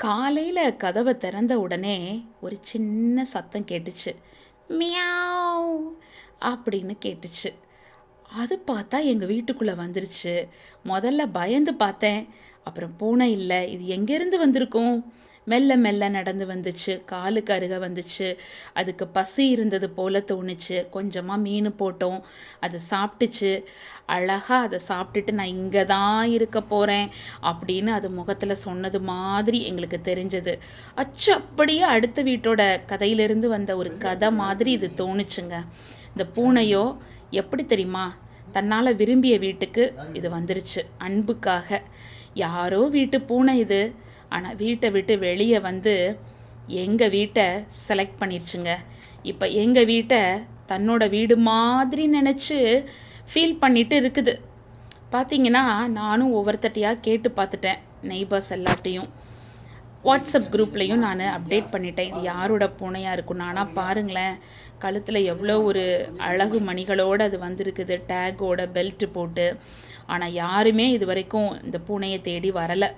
காலையில் கதவை திறந்த உடனே ஒரு சின்ன சத்தம் கேட்டுச்சு. மியாவ் அப்படின்னு கேட்டுச்சு. அது பார்த்தா எங்கள் வீட்டுக்குள்ளே வந்துருச்சு. முதல்ல பயந்து பார்த்தேன். அப்புறம் பூனை இல்லை. இது எங்கேருந்து வந்திருக்கும்? மெல்ல மெல்ல நடந்து வந்துச்சு. காலுக்கு அருக வந்துச்சு. அதுக்கு பசி இருந்தது போல தோணுச்சு. கொஞ்சமாக மீன் போட்டோம். அது சாப்பிட்டுச்சு. அழகாக அதை சாப்பிட்டுட்டு நான் இங்கே தான் இருக்க போகிறேன் அப்படின்னு அது முகத்தில் சொன்னது மாதிரி எங்களுக்கு தெரிஞ்சது. அச்சு அப்படியே அடுத்த வீட்டோட கதையிலிருந்து வந்த ஒரு கதை மாதிரி இது தோணுச்சுங்க. இந்த பூனையோ எப்படி தெரியுமா? தன்னால் விரும்பிய வீட்டுக்கு இது வந்துருச்சு. அன்புக்காக. யாரோ வீட்டு பூனை இது. ஆனால் வீட்டை விட்டு வெளியே வந்து எங்கள் வீட்டை செலக்ட் பண்ணிருச்சுங்க. இப்போ எங்கள் வீட்டை தன்னோட வீடு மாதிரி நினச்சி ஃபீல் பண்ணிட்டு இருக்குது. பார்த்தீங்கன்னா நானும் ஒவ்வொருத்தட்டையாக கேட்டு பார்த்துட்டேன். நெய்பர்ஸ் எல்லாட்டையும் வாட்ஸ்அப் குரூப்லேயும் நான் அப்டேட் பண்ணிட்டேன். இது யாரோட பூனையாக இருக்கும்? நானாக பாருங்களேன். கழுத்தில் எவ்வளோ ஒரு அழகு மணிகளோடு அது வந்திருக்குது. டேக்கோட பெல்ட் போட்டு. ஆனால் யாருமே இது வரைக்கும் இந்த பூனையை தேடி வரலை.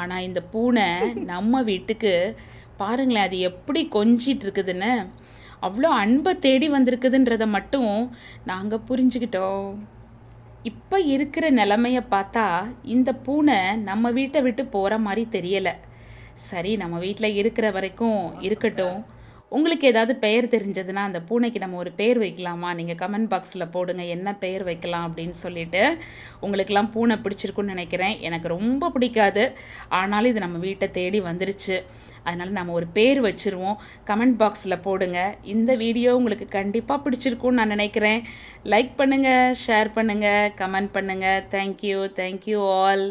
ஆனால் இந்த பூனை நம்ம வீட்டுக்கு பாருங்களேன் அது எப்படி கொஞ்சிட்டு இருக்குதுன்னு. அவ்வளோ அன்பை தேடி வந்திருக்குதுன்றதை மட்டும் நாங்கள் புரிஞ்சுக்கிட்டோம். இப்போ இருக்கிற நிலமைய பார்த்தா இந்த பூனை நம்ம வீட்டை விட்டு போகிற மாதிரி தெரியலை. சரி நம்ம வீட்டில் இருக்கிற வரைக்கும் இருக்கட்டும். உங்களுக்கு ஏதாவது பெயர் தெரிஞ்சதுன்னா அந்த பூனைக்கு நம்ம ஒரு பெயர் வைக்கலாமா? நீங்கள் கமெண்ட் பாக்ஸில் போடுங்க என்ன பெயர் வைக்கலாம் அப்படின்னு சொல்லிட்டு உங்களுக்கெல்லாம் பூனை பிடிச்சிருக்குன்னு நினைக்கிறேன். எனக்கு ரொம்ப பிடிக்காது. ஆனாலும் இது நம்ம வீட்டை தேடி வந்துருச்சு. அதனால் நம்ம ஒரு பேர் வச்சுருவோம். கமெண்ட் பாக்ஸில் போடுங்க. இந்த வீடியோ உங்களுக்கு கண்டிப்பாக பிடிச்சிருக்கும்னு நான் நினைக்கிறேன். லைக் பண்ணுங்கள் ஷேர் பண்ணுங்கள் கமெண்ட் பண்ணுங்கள் தேங்க்யூ தேங்க்யூ ஆல்